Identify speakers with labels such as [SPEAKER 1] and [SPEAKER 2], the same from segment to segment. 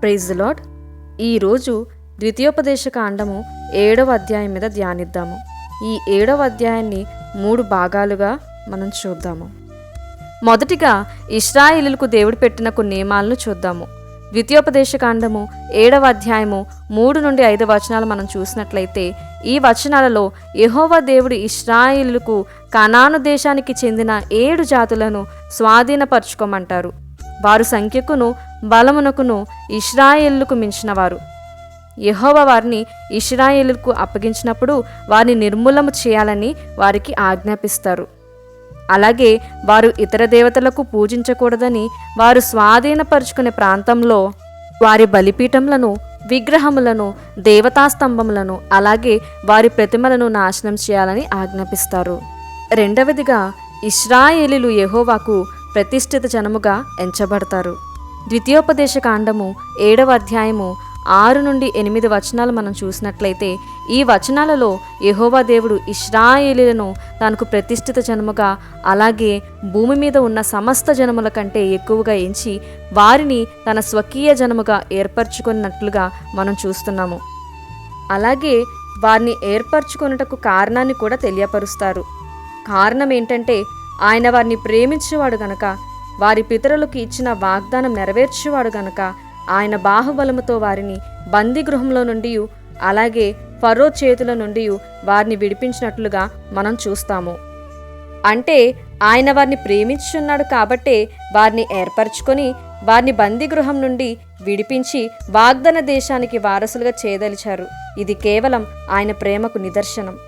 [SPEAKER 1] Praise lord ఈరోజు ద్వితీయోపదేశ కాండము ఏడవ అధ్యాయం మీద ధ్యానిద్దాము. ఈ ఏడవ అధ్యాయాన్ని మూడు భాగాలుగా మనం చూద్దాము. మొదటిగా ఇస్రాయిలులకు దేవుడు పెట్టిన కొన్ని నియమాలను చూద్దాము. ద్వితీయోపదేశ కాండము ఏడవ అధ్యాయము మూడు నుండి ఐదు వచనాలు మనం చూసినట్లయితే ఈ వచనాలలో యహోవా దేవుడు ఇస్రాయిలులకు కనాను దేశానికి చెందిన ఏడు జాతులను స్వాధీనపరచుకోమంటారు. వారు సంఖ్యకును బలమునకును ఇస్రాయేలుకు మించినవారు. యహోవ వారిని ఇస్రాయేలుకు అప్పగించినప్పుడు వారిని నిర్మూలము చేయాలని వారికి ఆజ్ఞాపిస్తారు. అలాగే వారు ఇతర దేవతలకు పూజించకూడదని వారు స్వాధీనపరుచుకునే ప్రాంతంలో వారి బలిపీఠములను విగ్రహములను దేవతాస్తంభములను అలాగే వారి ప్రతిమలను నాశనం చేయాలని ఆజ్ఞాపిస్తారు. రెండవదిగా ఇస్రాయేలీలు యహోవాకు ప్రతిష్ఠిత జనముగా ఎంచబడతారు. ద్వితీయోపదేశ కాండము ఏడవ అధ్యాయము ఆరు నుండి ఎనిమిది వచనాలు మనం చూసినట్లయితే ఈ వచనాలలో యహోవా దేవుడు ఇస్రాయేలీలను తనకు ప్రతిష్ఠిత జనముగా అలాగే భూమి మీద ఉన్న సమస్త జనముల కంటే ఎక్కువగా ఎంచి వారిని తన స్వకీయ జనముగా ఏర్పరచుకున్నట్లుగా మనం చూస్తున్నాము. అలాగే వారిని ఏర్పరచుకొనుటకు కారణాన్ని కూడా తెలియపరుస్తారు. కారణం ఏంటంటే ఆయన వారిని ప్రేమించేవాడు గనక వారి పితరులకు ఇచ్చిన వాగ్దానం నెరవేర్చేవాడు గనక ఆయన బాహుబలముతో వారిని బందీగృహంలో నుండి అలాగే ఫరో చేతుల నుండి వారిని విడిపించినట్లుగా మనం చూస్తాము. అంటే ఆయన వారిని ప్రేమించున్నాడు కాబట్టే వారిని ఏర్పరచుకొని వారిని బందీగృహం నుండి విడిపించి వాగ్దాన దేశానికి వారసులుగా చేదలిచారు. ఇది కేవలం ఆయన ప్రేమకు నిదర్శనం.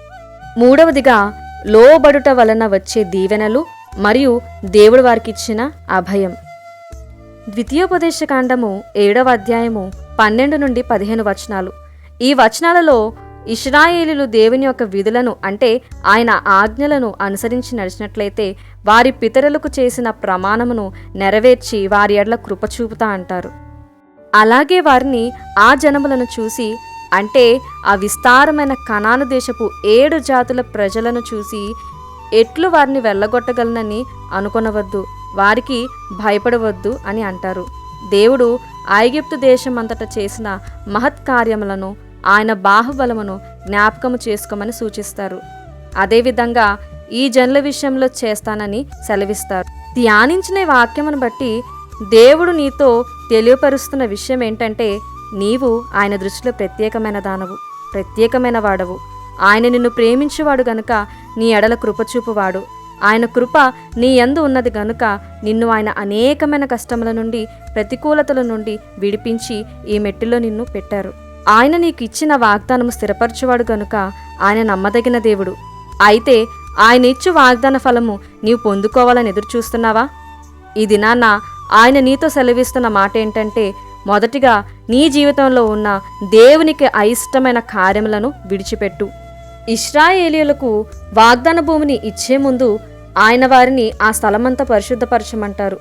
[SPEAKER 1] మూడవదిగా లోబడుట వలన వచ్చే దీవెనలు మరియు దేవుడు వారికిచ్చిన అభయం. ద్వితీయోపదేశ కాండము ఏడవ అధ్యాయము పన్నెండు నుండి పదిహేను వచనాలు. ఈ వచనాలలో ఇస్రాయేలీలు దేవుని యొక్క విధులను అంటే ఆయన ఆజ్ఞలను అనుసరించి నడిచినట్లయితే వారి పితరులకు చేసిన ప్రమాణమును నెరవేర్చి వారి ఎడ్ల కృప చూపుతా అంటారు. అలాగే వారిని ఆ జనములను చూసి అంటే ఆ విస్తారమైన కణాను దేశపు ఏడు జాతుల ప్రజలను చూసి ఎట్లు వారిని వెళ్ళగొట్టగలనని అనుకొనవద్దు వారికి భయపడవద్దు అని అంటారు. దేవుడు ఐగిప్తు దేశం చేసిన మహత్ కార్యములను ఆయన బాహుబలమును జ్ఞాపకము చేసుకోమని సూచిస్తారు. అదేవిధంగా ఈ జనుల విషయంలో చేస్తానని సెలవిస్తారు. ధ్యానించిన వాక్యమును బట్టి దేవుడు నీతో తెలియపరుస్తున్న విషయం ఏంటంటే నీవు ఆయన దృష్టిలో ప్రత్యేకమైన దానవు ప్రత్యేకమైన వాడవు. ఆయన నిన్ను ప్రేమించేవాడు గనుక నీ ఎడల కృపచూపువాడు. ఆయన కృప నీ యందు ఉన్నది గనుక నిన్ను ఆయన అనేకమైన కష్టముల నుండి ప్రతికూలతల నుండి విడిపించి ఈ మెట్టిలో నిన్ను పెట్టారు. ఆయన నీకు ఇచ్చిన వాగ్దానము స్థిరపరచువాడు గనుక ఆయన నమ్మదగిన దేవుడు. అయితే ఆయన ఇచ్చు వాగ్దాన ఫలము నీవు పొందుకోవాలని ఎదురు చూస్తున్నావా ఈ దినాన ఆయన నీతో సెలవిస్తున్న మాట ఏంటంటే మొదటిగా నీ జీవితంలో ఉన్న దేవునికి అయిష్టమైన కార్యములను విడిచిపెట్టు. ఇస్రాయేలీలకు వాగ్దాన భూమిని ఇచ్చే ముందు ఆయన వారిని ఆ స్థలమంతా పరిశుద్ధపరచమంటారు.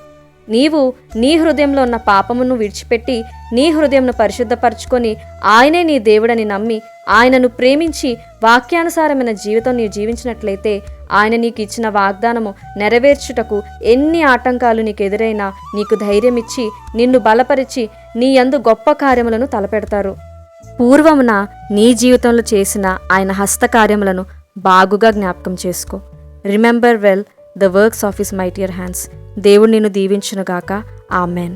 [SPEAKER 1] నీవు నీ హృదయంలో ఉన్న పాపమును విడిచిపెట్టి నీ హృదయంను పరిశుద్ధపరచుకొని ఆయనే నీ దేవుడని నమ్మి ఆయనను ప్రేమించి వాక్యానుసారమైన జీవితం నీవు జీవించినట్లయితే ఆయన నీకు ఇచ్చిన వాగ్దానము నెరవేర్చుటకు ఎన్ని ఆటంకాలు నీకు ఎదురైనా నీకు ధైర్యమిచ్చి నిన్ను బలపరిచి నీ యందు గొప్ప కార్యములను తలపెడతారు. పూర్వమున నీ జీవితంలో చేసిన ఆయన హస్తకార్యములను బాగుగా జ్ఞాపకం చేసుకో. Remember well the works of his mightier hands దేవుడు నిన్ను దీవించునుగాక. ఆమెన్